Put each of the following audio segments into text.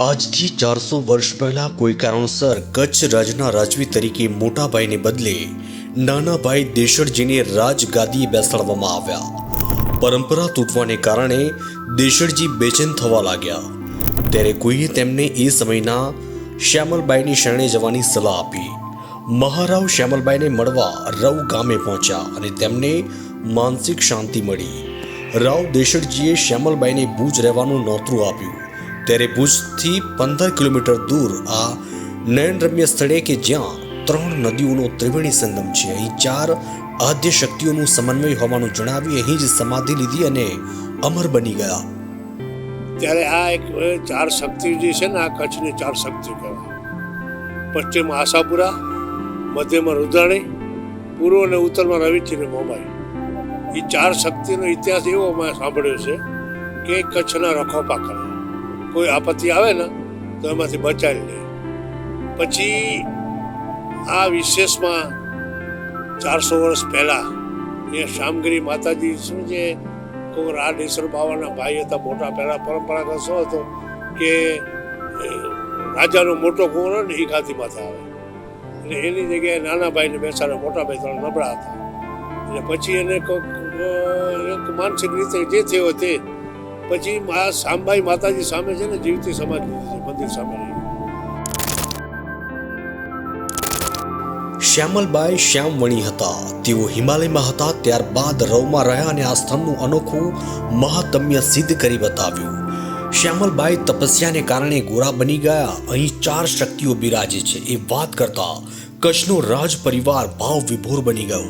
આજથી ચારસો વર્ષ પહેલા કોઈ કારણસર કચ્છ રાજના રાજવી તરીકે મોટાભાઈને બદલે નાના ભાઈ દેશળજીને રાજગાદીએ બેસાડવામાં આવ્યા. પરંપરા તૂટવાને કારણે દેશળજી બેચેન થવા લાગ્યા. ત્યારે કોઈએ તેમને એ સમયના શ્યામલબાઈની શરણે જવાની સલાહ આપી. મહારાવ શ્યામલબાઈને મળવા રવ ગામે પહોંચ્યા અને તેમને માનસિક શાંતિ મળી. રાવ દેશળજીએ શ્યામલબાઈને ભૂજ રહેવાનું નોતરું આપ્યું. ત્યારે ભુજથી પંદર કિલોમીટર દૂર આ નયનરમ્ય સ્થળે કે જ્યાં ત્રણ નદીઓનો ત્રિવેણી સંગમ છે. અહીં ચાર આદ્ય શક્તિઓનું સમન્વય હોવાનું જણાવી અહીં જ સમાધિ લીધી અને અમર બની ગયા. ત્યારે આ એક ચાર શક્તિ જે છે ને, આ કચ્છની ચાર શક્તિઓ કહેવાય. પશ્ચિમ આશાપુરા, મધ્યમાં રુદ્રાણી, પૂર્વ અને ઉત્તરમાં રવિચી અને મોબાઈ એ ચાર શક્તિનો ઇતિહાસ એવો મેં સાંભળ્યો છે કે કચ્છના રખોપા કરે કોઈ આપત્તિ આવે ને, તો એમાંથી બચાવી લે. પછી આ વિશેષમાં ચારસો વર્ષ પહેલાં એ શામગીરી માતાજી શું છે? કોઈ રાડેશ્વર બાવાના ભાઈ હતા, મોટા પહેલા પરંપરાગત શું હતો કે રાજાનો મોટો કુંવર ને, એ ગાંધી માથા આવે. એટલે એની જગ્યાએ નાના ભાઈને બેસાડે, મોટા ભાઈ ત્રણ નબળા હતા. એટલે પછી એને કોઈક માનસિક રીતે જે થયો તે પછી મા સાંબાઈ માતાજી સામે છે ને જીવતી સમાજ લીધી છે મંદિર સામે શ્યામલબાઈ શ્યામવણી હતા. તેઓ હિમાલયમાં હતા ત્યારબાદ રવમાં રહ્યા અને આ સ્થળનું અનોખું મહાતમ્ય સિદ્ધ કરી બતાવ્યું. શ્યામલબાઈ તપસ્યાને કારણે ગોરા બની ગયા. અહીં ચાર શક્તિઓ બિરાજે છે. એ વાત કરતા કચ્છનો રાજ પરિવાર ભાવ વિભોર બની ગયો.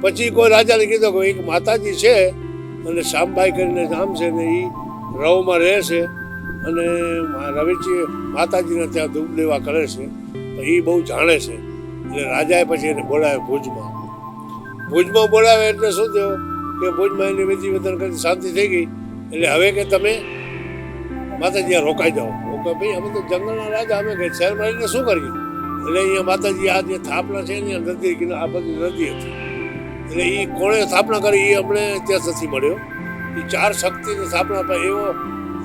પછી કોઈ રાજાને કીધું કે એક માતાજી છે અને શામબાઈ કરીને નામ છે ને એ રવમાં રહે છે અને રવિજી માતાજીને ત્યાં ધૂપ દેવા કરે છે, તો એ બહુ જાણે છે. એટલે રાજાએ પછી એને બોલાવ્યો ભુજમાં. ભુજમાં બોલાવે એટલે શું થયો કે ભુજમાં એની વિધિ વિધાન કરી શાંતિ થઈ ગઈ. એટલે હવે કે તમે માતાજી રોકાઈ જાઓ. હું કે ભાઈ, અમે તો જંગલના રાજા, અમે શહેરમાં રહીને શું કરીએ? એટલે અહીંયા માતાજી આ જે થાપના છે એની નદી આ બધી નદી હતી. એટલે એ કોણે સ્થાપના કરી એ અમને ત્યાં નથી મળ્યો. એ ચાર શક્તિની સ્થાપના પર એવો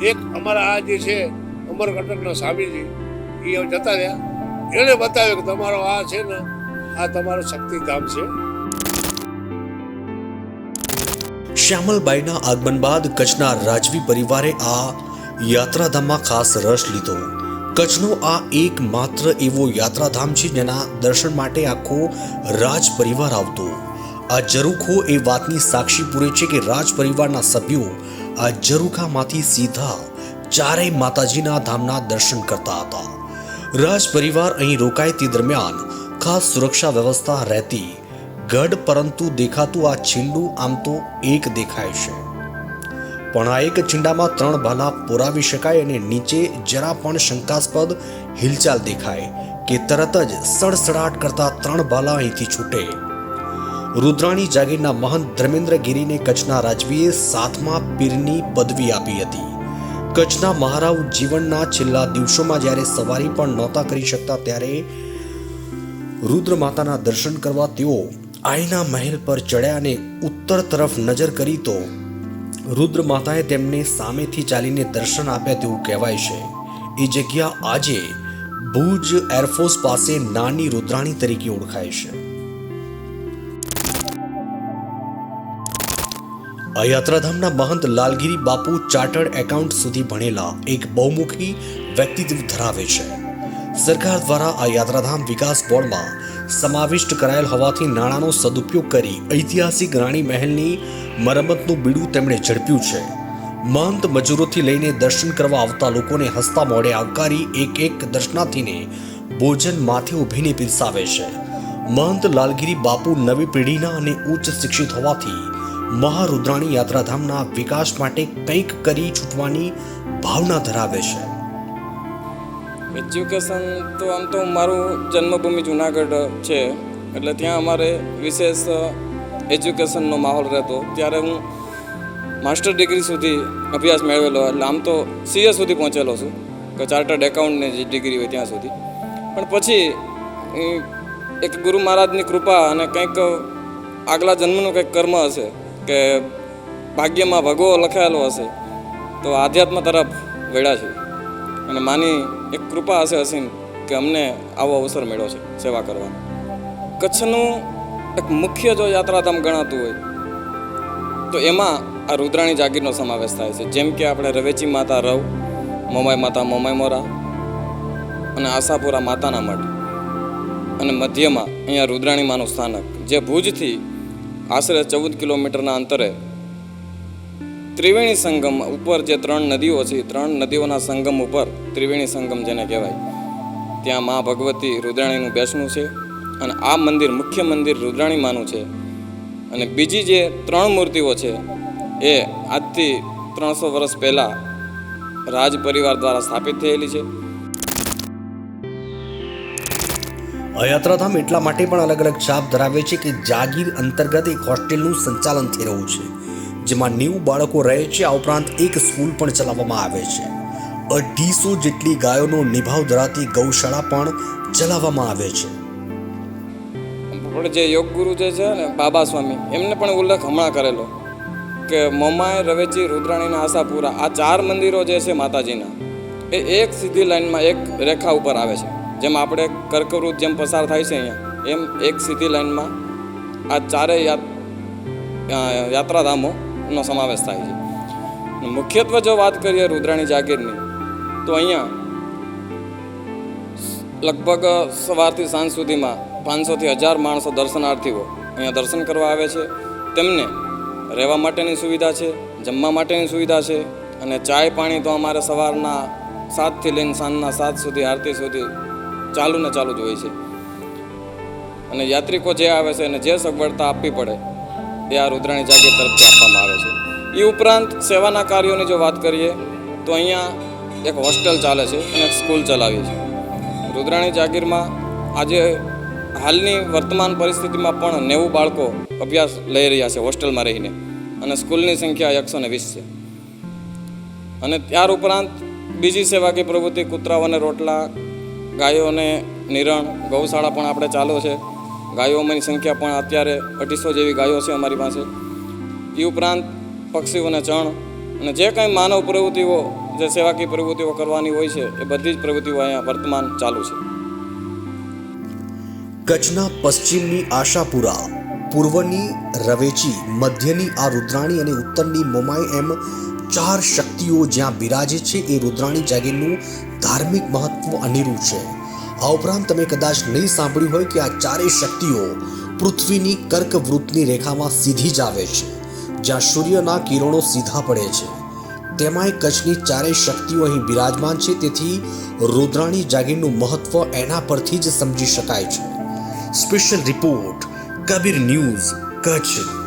એક અમારા આ જે છે, અમરકંટકના સ્વામીજી એ જતા રહ્યા. એણે બતાવ્યું કે તમારો આ છે ને, આ તમારો શક્તિધામ છે. શ્યામલબાઈના આગમન બાદ કચ્છના રાજવી પરિવારે આ યાત્રાધામમાં ખાસ રસ લીધો. કચ્છનો આ એકમાત્ર એવો યાત્રાધામ છે, જેના દર્શન માટે આખો રાજ પરિવાર આવતો. આ જરૂખો એ વાતની સાક્ષી પૂરે છે કે રાજ પરિવારના સભ્યો આ જરૂખામાંથી સીધા ચારેય માતાજીના ધામના દર્શન કરતા હતા. રાજ પરિવાર અહીં રોકાય તે દરમિયાન ખાસ સુરક્ષા વ્યવસ્થા રહેતી, ગઢ પરંતુ દેખાતું આ છીંડું આમ તો એક દેખાય છે. પણ આ એક છીંડામાં ત્રણ ભાલા પુરાવી શકાય અને નીચે જરા પણ શંકાસ્પદ હિલચાલ દેખાય કે તરત જ સડસડાટ કરતા ત્રણ ભાલા અહીંથી છૂટે. રુદ્રાણી જાગીરના મહંત ધર્મેન્દ્રગીરીને કચ્છના રાજવીએ સાતમા પીરની પદવી આપી હતી. કચ્છના મહારાવ જીવનના છેલ્લા દિવસોમાં જ્યારે સવારી પણ નહોતા કરી શકતા ત્યારે રુદ્ર માતાના દર્શન કરવા તેઓ આઈના મહેલ પર ચડ્યા અને ઉત્તર તરફ નજર કરી તો રુદ્ર માતાએ તેમને સામેથી ચાલીને દર્શન આપ્યા તેવું કહેવાય છે. એ જગ્યા આજે ભુજ એરફોર્સ પાસે નાની રુદ્રાણી તરીકે ઓળખાય છે. આ યાત્રાધામના મહંત લાલગીરી બાપુ ચાર્ટર્ડ એકાઉન્ટ સુધી ભણેલા એક બહુમુખી વ્યક્તિત્વ ધરાવે છે. સરકાર દ્વારા આ યાત્રાધામ વિકાસ બોર્ડમાં સમાવિષ્ટ કરાયેલ હોવાથી નાણાંનો સદુપયોગ કરી ઐતિહાસિક રાણી મહેલની મરમ્મતનું બીડું તેમણે ઝડપ્યું છે. મહંત મજૂરોથી લઈને દર્શન કરવા આવતા લોકોને હસતા મોડે આવકારી એક એક દર્શનાર્થીને ભોજન માથે ઊભીને પીરસાવે છે. મહંત લાલગીરી બાપુ નવી પેઢીના અને ઉચ્ચ શિક્ષિત હોવાથી મહારુદ્રાણી યાત્રાધામના વિકાસ માટે કંઈક કરી છૂટવાની ભાવના ધરાવે છે. એજ્યુકેશન તો આમ તો મારું જન્મભૂમિ જુનાગઢ છે. એટલે ત્યાં અમારે વિશેષ એજ્યુકેશનનો માહોલ રહેતો. ત્યારે હું માસ્ટર ડિગ્રી સુધી અભ્યાસ મેળવેલો. એટલે આમ તો સીએ સુધી પહોંચેલો છું. કે ચાર્ટર્ડ એકાઉન્ટની જે ડિગ્રી હોય ત્યાં સુધી. પણ પછી એક ગુરુ મહારાજની કૃપા અને કંઈક આગલા જન્મનું કંઈક કર્મ હશે. કે ભાગ્યમાં ભગવો લખાયેલો હશે, તો આધ્યાત્મ તરફ વેળા છે. અને માની એક કૃપા હશે હસીન કે અમને આવો અવસર મળ્યો છે સેવા કરવાનો. કચ્છનું એક મુખ્ય જો યાત્રાધામ ગણાતું હોય, તો એમાં આ રુદ્રાણી જાગીરનો સમાવેશ થાય છે. જેમ કે આપણે રવેચી માતા રવ, મોમાઈ માતા મોમાઈ મોરા અને આશાપુરા માતાના મઠ અને મધ્યમાં અહીંયા રુદ્રાણી માનું સ્થાનક, જે ભુજથી આશરે ચૌદ કિલોમીટરના અંતરે ત્રિવેણી સંગમ ઉપર જે ત્રણ નદીઓ છે ત્રણ નદીઓના સંગમ ઉપર ત્રિવેણી સંગમ જેને કહેવાય, ત્યાં મા ભગવતી રુદ્રાણીનું બેસણું છે અને આ મંદિર મુખ્ય મંદિર રુદ્રાણી માનું છે. અને બીજી જે ત્રણ મૂર્તિઓ છે, એ આજથી ત્રણસો વર્ષ પહેલાં રાજ પરિવાર દ્વારા સ્થાપિત થયેલી છે. આ યાત્રાધામ એટલા માટે પણ અલગ અલગ છાપ ધરાવે છે કે જાગીર અંતર્ગત એક હોસ્ટેલનું સંચાલન થઈ રહ્યું છે, જેમાં નેવું બાળકો રહે છે. આ ઉપરાંત એક સ્કૂલ પણ ચલાવવામાં આવે છે. અઢીસો જેટલી ગાયોનો નિભાવ ધરાવતી ગૌશાળા પણ ચલાવવામાં આવે છે. જે યોગ ગુરુ જે છે ને, બાબા સ્વામી, એમને પણ ઉલ્લેખ હમણાં કરેલો કે મમાય રવેચી, રુદ્રાણીના આશાપુરા આ ચાર મંદિરો જે છે માતાજીના, એ એક સીધી લાઈનમાં એક રેખા ઉપર આવે છે. જેમ આપણે કર્કવૃત જેમ પસાર થાય છે અહીંયા, એમ એક સીધી લાઈનમાં આ ચારેય યાત- યાત્રાધામોનો સમાવેશ થાય છે. મુખ્યત્વે જો વાત કરીએ રુદ્રાણી જાગીરની, તો અહીંયા લગભગ સવારથી સાંજ સુધીમાં પાંચસોથી હજાર માણસો દર્શનાર્થીઓ અહીંયા દર્શન કરવા આવે છે. તેમને રહેવા માટેની સુવિધા છે, જમવા માટેની સુવિધા છે અને ચાય પાણી તો અમારે સવારના સાતથી લઈને સાંજના સાત સુધી, આરતી સુધી ચાલુ ને ચાલુ જ હોય છે. અને યાત્રિકો જે આવે છે અને જે સગવડતા આપવી પડે એ આ રુદ્રાણી જાગીર તરફથી આપવામાં આવે છે. એ ઉપરાંત સેવાના કાર્યોની જો વાત કરીએ, તો અહીંયા એક હોસ્ટેલ ચાલે છે અને એક સ્કૂલ ચલાવીએ છીએ રુદ્રાણી જાગીરમાં આજે હાલની વર્તમાન પરિસ્થિતિમાં પણ નેવું બાળકો અભ્યાસ લઈ રહ્યા છે હોસ્ટેલમાં રહીને. અને સ્કૂલની સંખ્યા એકસો ને વીસ છે. અને ત્યાર ઉપરાંત બીજી સેવાકીય પ્રવૃત્તિ કૂતરાઓને રોટલા ગાયોને નિરણ ગૌશાળા પણ આપણે ચાલુ છે. ગાયોની સંખ્યા પણ અત્યારે અઢીસો જેવી ગાયો છે અમારી પાસે. એ ઉપરાંત પક્ષીઓને ચણ અને જે કાંઈ માનવ પ્રવૃત્તિઓ, જે સેવાકીય પ્રવૃત્તિઓ કરવાની હોય છે, એ બધી જ પ્રવૃત્તિઓ અહીંયા વર્તમાન ચાલુ છે. કચ્છના પશ્ચિમની આશાપુરા, પૂર્વની રવેચી, મધ્યની આ રુદ્રાણી અને ઉત્તરની મોમાઈ એમ ચાર શક્તિઓ જ્યાં બિરાજે છે, એ રુદ્રાણી જાગીરનું ધાર્મિક મહત્વ અનેરું છે. આ ઉપરાંત તમે કદાચ નહીં સાંભળ્યું હોય કે આ ચારેય શક્તિઓ પૃથ્વીની કર્કવૃત્તની રેખામાં સીધી જ આવે છે, જ્યાં સૂર્યના કિરણો સીધા પડે છે. તેમાંય કચ્છની ચારેય શક્તિઓ અહીં બિરાજમાન છે, તેથી રુદ્રાણી જાગીરનું મહત્વ એના પરથી જ સમજી શકાય છે. Special report, Kabir news, Kutch.